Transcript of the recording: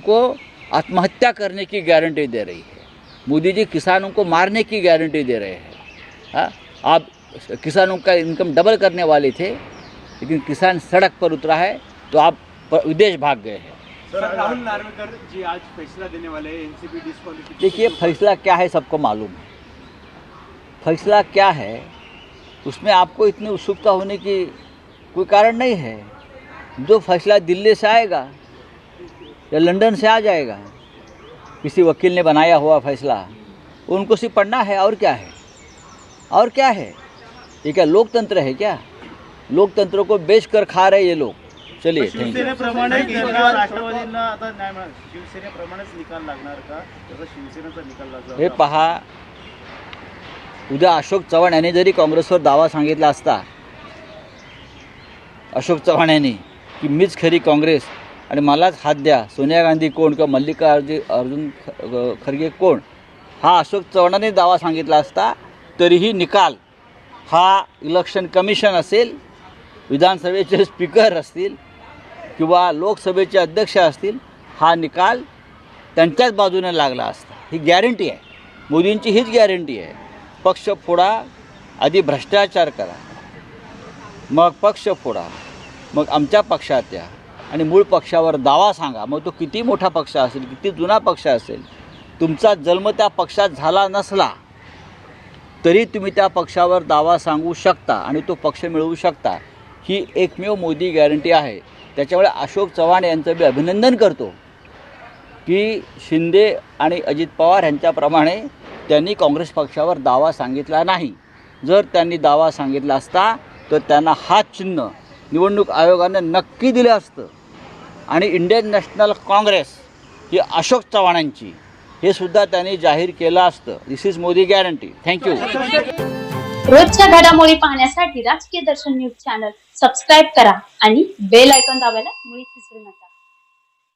को आत्महत्या करने की गारंटी दे रही है। मोदी जी किसानों को मारने की गारंटी दे रहे हैं। हाँ आप किसानों का इनकम डबल करने वाले थे लेकिन किसान सड़क पर उतरा है तो आप विदेश भाग गए हैं। सर राहुल नार्वेकर जी आज फैसला देने वाले हैं देखिए फैसला क्या है सबको मालूम है। फैसला क्या है उसमें आपको इतनी उत्सुकता होने की कोई कारण नहीं है। जो फैसला दिल्ली से आएगा या लंदन से आ जाएगा किसी वकील ने बनाया हुआ फैसला उनको सिर्फ पढ़ना है और क्या है? और क्या है? ये क्या लोकतंत्र है क्या? लोकतंत्र को बेच कर खा रहे ये लोग। चलिए थैंक यू शिवसेनेप्रमाणे त्यांना राष्ट्रवादींना आता न्याय मिळाला शिवसेनेप्रमाणेच निकाल लागणार का? जसा शिवसेनेचा निकाल लागला हे. पहा उद्या अशोक चव्हाण यांनी जरी काँग्रेसवर दावा सांगितला असता अशोक चव्हाण यांनी की मीच खरी काँग्रेस आणि मलाच हात द्या. सोनिया गांधी कोण किंवा मल्लिका अर्जुन ख- खरगे कोण? हा अशोक चव्हाणांनी दावा सांगितला असता तरीही निकाल हा इलेक्शन कमिशन असेल विधानसभेचे स्पीकर असतील किंवा लोकसभेचे अध्यक्ष असतील हा निकाल त्यांच्याच बाजूने लागला असता. ही गॅरंटी आहे. मोदींची हीच गॅरंटी आहे. पक्ष फोडा आधी भ्रष्टाचार करा. मग पक्ष फोडा. मग आमच्या पक्षात या. आणि मूळ पक्षावर दावा सांगा. मग तो किती मोठा पक्ष असेल किती जुना पक्ष असेल तुमचा जन्म त्या पक्षात झाला नसला तरी तुम्ही त्या पक्षावर दावा सांगू शकता आणि तो पक्ष मिळवू शकता. ही एकमेव मोदी गॅरंटी आहे. त्याच्यामुळे अशोक चव्हाण यांचं मी अभिनंदन करतो की शिंदे आणि अजित पवार यांच्याप्रमाणे त्यांनी काँग्रेस पक्षावर दावा सांगितला नाही. जर त्यांनी दावा सांगितला असता तर त्यांना हात चिन्ह निवडणूक आयोगाने नक्की दिलं असतं. आणि इंडियन नॅशनल काँग्रेस ही अशोक चव्हाणांची. हे सुद्धा त्यांनी जाहीर केलं असतं. This is Modi guarantee thank you रोजच्या घडामोडी पाहण्यासाठी राजकीय दर्शन न्यूज चॅनल सबस्क्राईब करा आणि बेल आयकॉन दाबायला मुळीच विसरू नका.